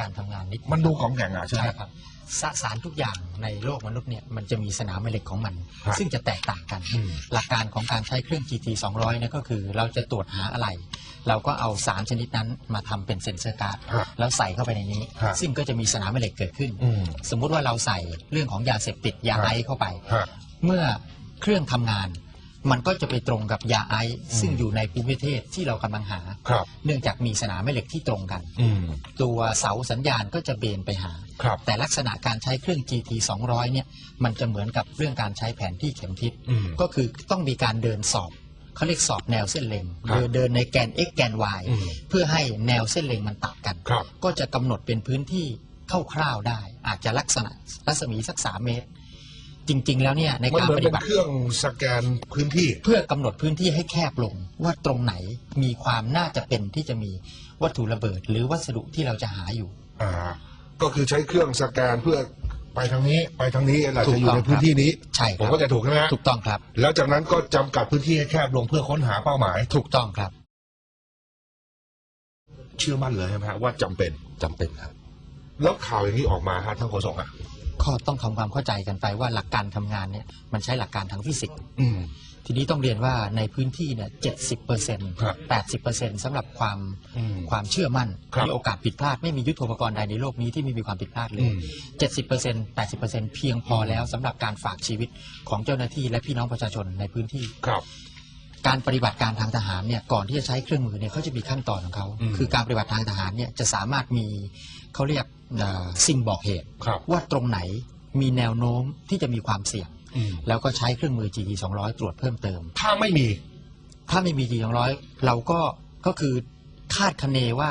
การทำงานนิดมันดูของแข็งอะใช่ไหมใช่ครับสสารทุกอย่างในโลกมนุษย์เนี่ยมันจะมีสนามแม่เหล็กของมันครับซึ่งจะแตกต่างกันอืมหลักการของการใช้เครื่อง GT 200เนี่ยก็คือเราจะตรวจหาอะไร เราก็เอาสารชนิดนั้นมาทำเป็นเซ็นเซอร์การ์ดฮะแล้วใส่เข้าไปในนี้ฮะซึ่งก็จะมีสนามแม่เหล็กเกิดขึ้นอืมสมมุติว่าเราใส่เรื่องของยาเสพติดยาฮะไอซ์เข้าไปฮะเมื่อเครื่องทำงาน มันก็จะไปตรงกับยาไอซ์อืมซึ่งอยู่ในภูมิประเทศที่เรากำลังหา ครับ เนื่องจากมีสนามแม่เหล็กที่ตรงกัน อืม ตัวเสาสัญญาณก็จะเบนไปหา ครับ แต่ลักษณะการใช้เครื่อง GT 200เนี่ยมันจะเหมือนกับเรื่องการใช้แผนที่เข็มทิศอืม ก็คือต้องมีการเดินสอบเขาเรียกสอบแนวเส้นเล็งครับเดินเดินในแกน x แกน y อืมเพื่อให้แนวเส้นเล็งมันตัดกัน ครับ ก็จะกำหนดเป็นพื้นที่คร่าวๆได้ อาจจะลักษณะรัศมีสักสามเมตร จริง ๆ แล้วเนี่ยในมันการเหมือปนฏิเป็นบัติ เครื่องสแกนพื้นที่ เพื่อกำหนดพื้นที่ให้แคบลงว่าตรงไหนมีความน่าจะเป็นที่จะมีวัตถุระเบิด หรือวัสดุที่เราจะหาอยู่ อ่า ก็คือใช้เครื่องสแกนเพื่อไปทางนี้ ไปทางนี้เราถูจะกอยู่ต้องในพื้นที่นี้ ใช่คผมรับก็จะถูกใช่ไหมฮะถูกต้องครับ แล้วจากนั้นก็จำกัดพื้นที่ให้แคบลงเพื่อค้นหาเป้าหมาย ถูกต้องครับ เชื่อมั่นเลยใช่ไหมฮะว่าจำเป็น จำเป็นครับ แล้วข่าวอย่างนี้ออกมาฮะท่านโฆษกอะ ก็ต้องทำความเข้าใจกันไปว่าหลักการทำงานเนี่ยมันใช้หลักการทางฟิสิกส์อืมทีนี้ต้องเรียนว่าในพื้นที่เนี่ยเจ็ดสิบเปอร์เซ็นต์ครับแปดสิบเปอร์เซ็นต์สำหรับความอืมความเชื่อมั่นครับมีโอกาสผิดพลาดไม่มียุทโธปกรณ์ใดในโลกนี้ที่ไม่มีความผิดพลาดเลอืยมเจ็ดสิบเปอร์เซ็นต์แปดสิบเปอร์เซ็นต์เพียงพอแล้วสำหรับการฝากชีวิตของเจ้าหน้าที่และพี่น้องประชาชนในพื้นที่ครับการปฏิบัติการทางทหารเนี่ยก่อนที่จะใช้เครื่องมือเนี่ยเขาจะมีขั้นตอนของเขาอืมคือการปฏิบัติทางทหารเนี่ยจะสามารถมี เขาเรียกเอ่อสิ่งบอกเหตุครับว่าตรงไหนมีแนวโน้มที่จะมีความเสี่ยงอืมแล้วก็ใช้เครื่องมือ GT 200 ตรวจเพิ่มเติม ถ้าไม่มี ถ้าไม่มี GT 200 เราก็ก็คือคาดคะเนว่า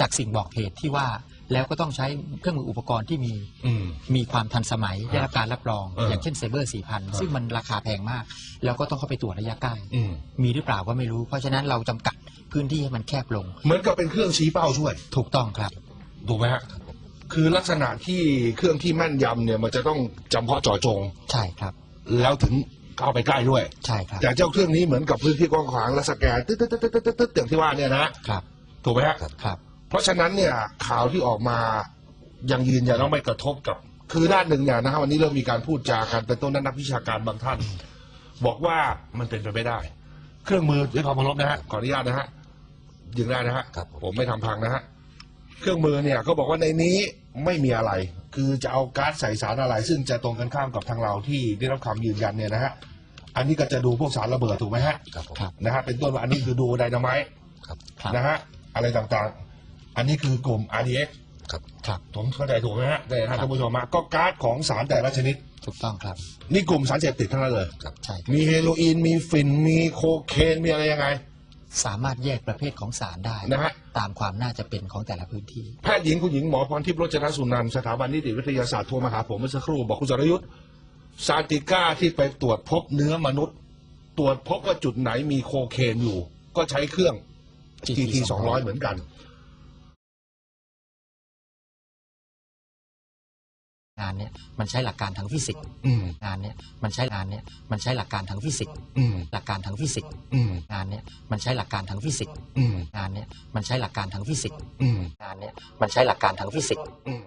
จากสิ่งบอกเหตุที่ว่าแล้วก็ต้องใช้เครื่องมืออุปกรณ์ที่มีอืมมีความทันสมัยได้รับการรับรองเออออย่างเช่นเซเบอร์4,000ซึ่งมันราคาแพงมาก แล้วก็ต้องเข้าไปตรวจระยะใกล้อืมมีหรือเปล่าก็ไม่รู้ เพราะฉะนั้นเราจำกัดพื้นที่ให้มันแคบลง เหมือนกับเป็นเครื่องชี้เป้าช่วย ถูกต้องครับ ถูกไหมฮะคือลักษณะที่เครื่องที่แม่นยำเนี่ยมันจะต้องจำเพาะเจาะจง ใช่ครับ แล้วถึงเข้าไปใกล้ด้วย ใช่ครับ แต่เจ้าเครื่องนี้เหมือนกับพื้นที่กว้างขวางและสแกนตึ๊ดตึ๊ดตึ๊ดตึ๊ดตึ๊ดตึ๊ดอย่างที่ว่าเนี่ยนะครับ ถูกไหมฮะครับ เพราะฉะนั้นเนี่ยข่าวที่ออกมายังยืนยันว่าไม่กระทบกับ คือด้านหนึ่งเนี่ยนะฮะวันนี้เริ่มมีการพูดจากันเป็นต้นนั้นนักวิชาการบางท่าน บอกว่ามันเป็นไปไม่ได้ เครื่องมือด้วยความเคารพนะฮะขออนุญาตนะฮะยิงได้นะฮะครับผมผมไม่ทำพังนะฮะ เครื่องมือเนี่ยก็บอกว่าในนี้ไม่มีอะไร คือจะเอาก๊าซใส่สารอะไร ซึ่งจะตรงกันข้ามกับทางเราที่ได้รับคำยืนยันเนี่ยนะฮะอันนี้ก็จะดูพวกสารระเบิดถูกไหมฮะครับผมครับ นะฮะเป็นต้นว่าอันนี้คือดูไดนาไมต์ครับครับนะฮะอะไรต่างๆ อันนี้คือกลุ่ม RDX ครับครับผมเข้าใจถูกไหมฮะแต่ท่านผู้ชมฮะก็ก๊าซของสารแต่ละชนิด ถูกต้องครับนี่กลุ่มสารเสพติดทั้งนั้นเลยใช่มีเฮโรอีนมีฝิ่นมีโคเคนมีอะไรยังไง สามารถแยกประเภทของสารได้นะฮะ ตามความน่าจะเป็นของแต่ละพื้นที่ แพทย์หญิงคุณหญิงหมอพรทิพย์โรจนสุนันท์สถาบันนิติวิทยาศาสตร์โทรมาหาผมเมื่อสักครู่บอกคุณสรยุทธ์ซาติก้าที่ไปตรวจพบเนื้อมนุษย์ ตรวจพบว่าจุดไหนมีโคเคนอยู่ ก็ใช้เครื่อง GT GT 200 เหมือนกัน งานเนี้ยมันใช้หลักการทางฟิสิกส์อืมงานเนี้ยมันใช้งานเนี้ยมันใช้หลักการทางฟิสิกส์อืมหลักการทางฟิสิกส์อืมงานเนี้ยมันใช้หลักการทางฟิสิกส์อืมงานเนี้ยมันใช้หลักการทางฟิสิกส์อืมงานเนี้ยมันใช้หลักการทางฟิสิกส์อืม